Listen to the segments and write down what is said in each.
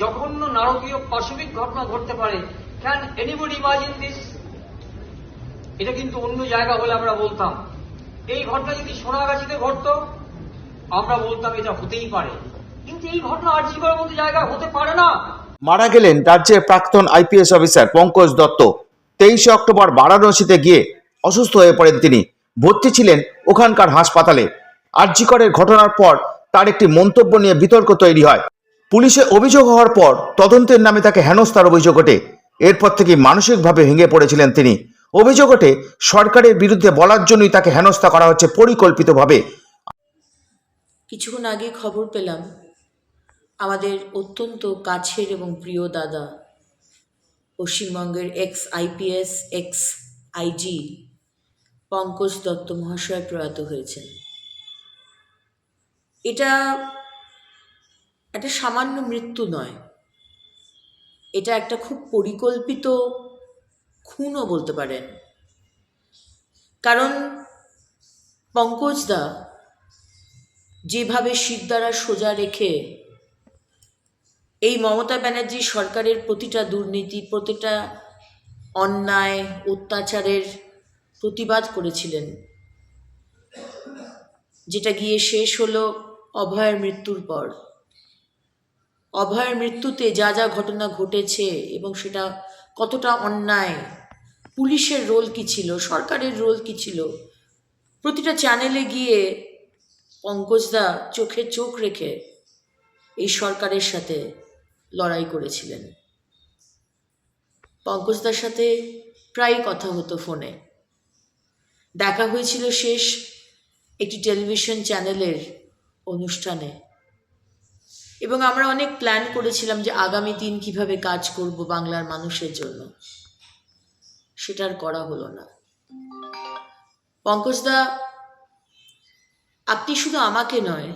জঘন্য নারকীয় পাশবিক ঘটনা ঘটতে পারে। ক্যান এনিবডি ইমাজিন দিস এটা কিন্তু অন্য জায়গা হলে আমরা বলতাম। এই ঘটনা যদি সোনাগাছিতে ঘটতো, আমরা বলতাম এটা হতেই পারে। কিন্তু এই ঘটনা আর্জিকরের মতো জায়গায় হতে পারে না। মারা গেলেন রাজ্যের প্রাক্তন আইপিএস অফিসার পঙ্কজ দত্ত। তেইশে অক্টোবর বারাণসীতে গিয়ে অসুস্থ হয়ে পড়েন তিনি। ভর্তি ছিলেন ওখানকার হাসপাতালে। আর্যিকরের ঘটনার পর তার একটি মন্তব্য নিয়ে বিতর্ক তৈরি হয়। পুলিশে অভিযোগ হওয়ার পর তদন্তের নামে তাকে হেনস্থার অভিযোগ ওঠে। এরপর থেকে মানসিকভাবে ভেঙে পড়েছিলেন তিনি। অভিযোগ ওঠে, সরকারের বিরুদ্ধে বলার জন্যই তাকে হেনস্থা করা হচ্ছে পরিকল্পিতভাবে। কিছুক্ষণ আগে খবর পেলাম, আমাদের অত্যন্ত কাছের এবং প্রিয় দাদা, পশ্চিমবঙ্গের ex IPS ex IG Pankaj Dutta মহাশয় প্রয়াত হয়েছেন। এটা একটা সামান্য মৃত্যু নয়। এটা একটা খুব পরিকল্পিত খুনও বলতে পারেন। কারণ পঙ্কজদা যেভাবে শিরদাঁড়া সোজা রেখে এই মমতা ব্যানার্জি সরকারের প্রতিটা দুর্নীতি প্রতিটা অন্যায়, অত্যাচারের প্রতিবাদ করেছিলেন। যেটা গিয়ে শেষ হলো অভয়ের মৃত্যুর পর। অভয়ের মৃত্যুতে যা যা ঘটনা ঘটেছে এবং সেটা কতটা অন্যায়, পুলিশের রোল কি ছিল, সরকারের রোল কি ছিল, প্রতিটা চ্যানেলে গিয়ে পঙ্কজদা চোখে চোখ রেখে এই সরকারের সাথে লড়াই করেছিলেন। পঙ্কজদার সাথে প্রায় কথা হতো ফোনে দেখা হয়েছিল শেষ একটি টেলিভিশন চ্যানেলের অনুষ্ঠানে। এবং আমরা অনেক প্ল্যান করেছিলাম যে আগামী দিন কীভাবে কাজ করব বাংলার মানুষের জন্য। সেটার করা হলো না। পঙ্কজদা আপনি শুধু আমাকে নয়,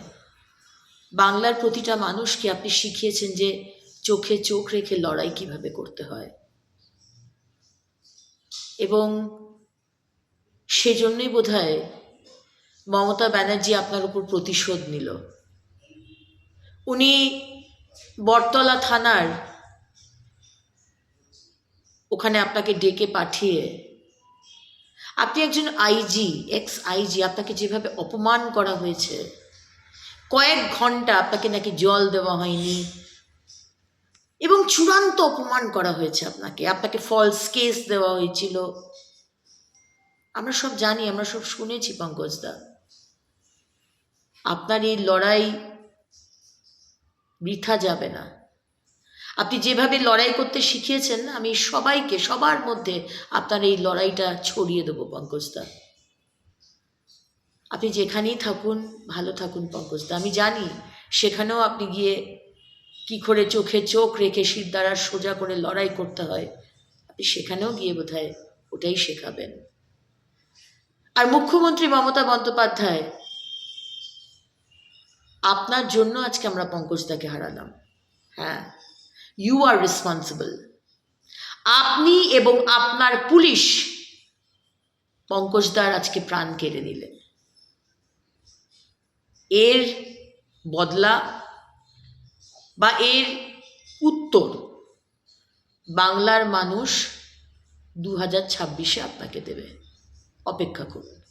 বাংলার প্রতিটা মানুষকে আপনি শিখিয়েছেন যে চোখে চোখ রেখে লড়াই কীভাবে করতে হয়। এবং সেজন্যই বোধ হয় মমতা ব্যানার্জি আপনার উপর প্রতিশোধ নিল। উনি বটতলা থানার ওখানে আপনাকে ডেকে পাঠিয়ে, আপনি একজন আইজি এক্স আইজি আপনাকে যেভাবে অপমান করা হয়েছে, কয়েক ঘণ্টা আপনাকে নাকি জল দেওয়া হয়নি, এবং চূড়ান্ত অপমান করা হয়েছে আপনাকে আপনাকে ফলস কেস দেওয়া হয়েছিল। আমরা সব জানি, আমরা সব শুনেছি পঙ্কজদা আপনার এই লড়াই বৃথা যাবে না। আপনি যেভাবে লড়াই করতে শিখিয়েছেন আমি সবাইকে, সবার মধ্যে আপনার এই লড়াইটা ছড়িয়ে দেবো পঙ্কজদা আপনি যেখানেই থাকুন, ভালো থাকুন পঙ্কজদা আমি জানি সেখানেও আপনি গিয়ে কি করে চোখে চোখ রেখে শির দ্বারা সোজা করে লড়াই করতে হয়, আপনি সেখানেও গিয়ে বোধহয় ওটাই শেখাবেন। আর মুখ্যমন্ত্রী মমতা বন্দ্যোপাধ্যায় আপনার জন্য আজকে আমরা পঙ্কজদাকে হারালাম। হ্যাঁ ইউ আর রেসপন্সিবল আপনি এবং আপনার পুলিশ পঙ্কজদার আজকে প্রাণ কেড়ে নিলেন। এর বদলা বা এর উত্তর বাংলার মানুষ দু হাজার ছাব্বিশে আপনাকে দেবে। অপেক্ষা করুন।